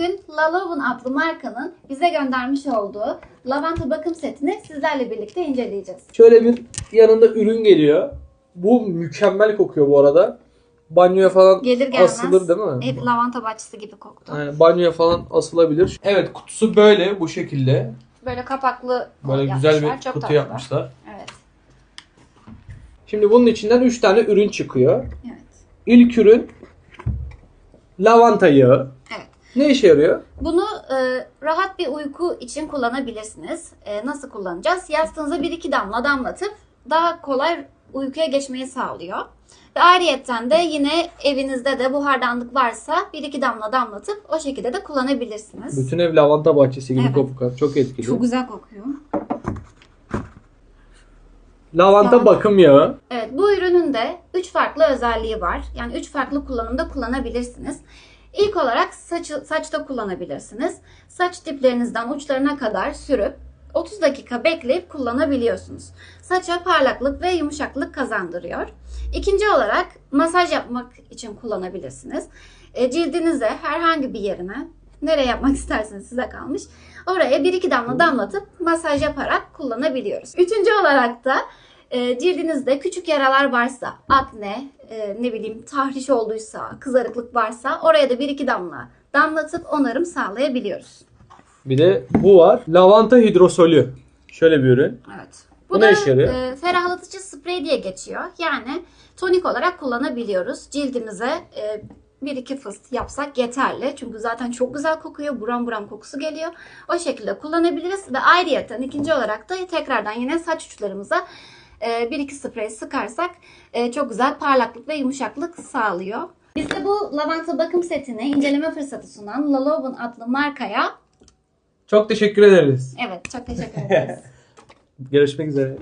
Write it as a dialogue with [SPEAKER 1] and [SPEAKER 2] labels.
[SPEAKER 1] Bugün Lalovun adlı markanın bize göndermiş olduğu lavanta bakım setini sizlerle birlikte inceleyeceğiz.
[SPEAKER 2] Şöyle bir yanında ürün geliyor. Bu mükemmel kokuyor bu arada. Banyoya falan
[SPEAKER 1] Gelir gelmez
[SPEAKER 2] asılır değil mi?
[SPEAKER 1] ev lavanta bahçesi gibi koktu.
[SPEAKER 2] Yani banyoya falan asılabilir. Evet kutusu böyle bu şekilde.
[SPEAKER 1] Böyle kapaklı
[SPEAKER 2] Böyle
[SPEAKER 1] yapmışlar.
[SPEAKER 2] güzel bir
[SPEAKER 1] Çok
[SPEAKER 2] kutu
[SPEAKER 1] tatlı.
[SPEAKER 2] yapmışlar.
[SPEAKER 1] Evet.
[SPEAKER 2] Şimdi bunun içinden 3 tane ürün çıkıyor.
[SPEAKER 1] Evet.
[SPEAKER 2] İlk ürün lavanta yağı. Ne işe yarıyor?
[SPEAKER 1] Bunu e, rahat bir uyku için kullanabilirsiniz. E, nasıl kullanacağız? Yastığınıza 1-2 damla damlatıp daha kolay uykuya geçmeyi sağlıyor. Ve ayrıyetten de yine evinizde de buhardanlık varsa 1-2 damla damlatıp o şekilde de kullanabilirsiniz.
[SPEAKER 2] Bütün ev lavanta bahçesi gibi
[SPEAKER 1] Evet.
[SPEAKER 2] kokar. Çok etkili.
[SPEAKER 1] Çok güzel kokuyor.
[SPEAKER 2] Lavanta
[SPEAKER 1] Lavanta.
[SPEAKER 2] bakım yağı.
[SPEAKER 1] Evet bu ürünün de 3 farklı özelliği var. Yani 3 farklı kullanımda kullanabilirsiniz. İlk olarak saçı, saçta kullanabilirsiniz. Diplerinizden diplerinizden uçlarına kadar sürüp 30 dakika bekleyip kullanabiliyorsunuz. Saça parlaklık ve yumuşaklık kazandırıyor. İkinci olarak masaj yapmak için kullanabilirsiniz. E, cildinize herhangi bir yerine nereye yapmak isterseniz size kalmış. Oraya 1-2 damla damlatıp masaj yaparak kullanabiliyoruz. Üçüncü olarak da e, cildinizde küçük yaralar varsa, akne, e, ne bileyim tahriş olduysa, kızarıklık varsa oraya da 1-2 damla damlatıp onarım sağlayabiliyoruz.
[SPEAKER 2] Bir de bu var. Lavanta hidrosolü. Şöyle bir ürün.
[SPEAKER 1] Evet.
[SPEAKER 2] Bu
[SPEAKER 1] Bu, da
[SPEAKER 2] işe yarıyor?
[SPEAKER 1] e, ferahlatıcı sprey diye geçiyor. Yani tonik olarak kullanabiliyoruz. Cildimize e, bir iki fıst yapsak yeterli. Çünkü zaten çok güzel kokuyor. Buram buram kokusu geliyor. O şekilde kullanabiliriz. Ve ayrıyeten ikinci olarak da tekrardan yine saç uçlarımıza bir iki sprey sıkarsak e, çok güzel parlaklık ve yumuşaklık sağlıyor. Biz de bu lavanta bakım setini inceleme fırsatı sunan Lalovun adlı markaya
[SPEAKER 2] Çok teşekkür ederiz.
[SPEAKER 1] evet çok teşekkür ederiz.
[SPEAKER 2] Görüşmek üzere.